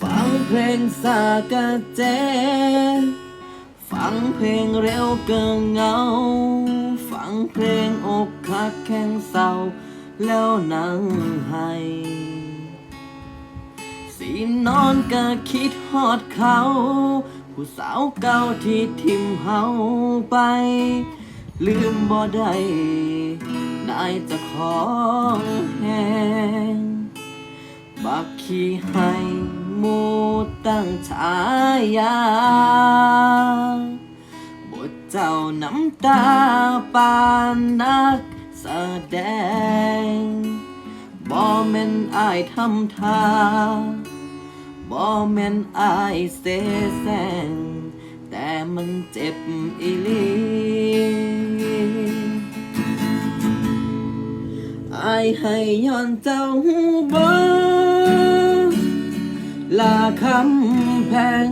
ฟังเพลงสากะเจ ฟังเพลงเร็วเกินเหงา ฟังเพลงอกหักแข้งเศร้า แล้วนั่งให้สีนอนก็คิดฮอดเขา ผู้สาวเก่าที่ทิมเฮาไป ลืมบ่ได้ได้จะของแหงบักขี้ให้ มูตั้งฉายา บทเจ้าน้ำตาปานนักแสดงบ่แม่นอายทำทาบ่แม่นอายเสแสร้งแต่มันเจ็บอีลีอายให้ย้อนเจ้าหูบ่ ลาคำแพง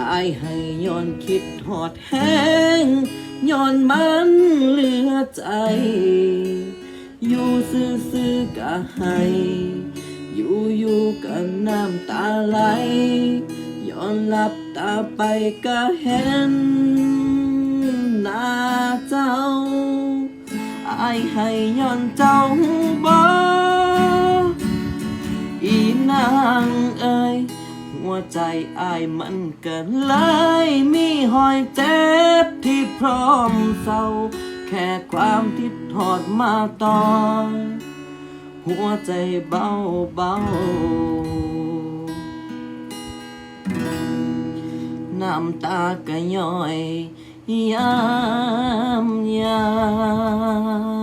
อายให้ย้อนคิดหอดแห้งย้อนมันเหลือใจ อยู่ซื่อๆก็ให้ อยู่อยู่ๆก็น้ำตาไหลย้อนหลับตาไปก็เห็นหน้าเจ้าอายให้ย้อนเจ้าบ่ หัวใจอายมันเกินเลยมีหอยเจ็บที่พร้อมเศร้า แค่ความที่ทอดมาตอน หัวใจเบาเบาน้ำตาก็ย่อยยามยาม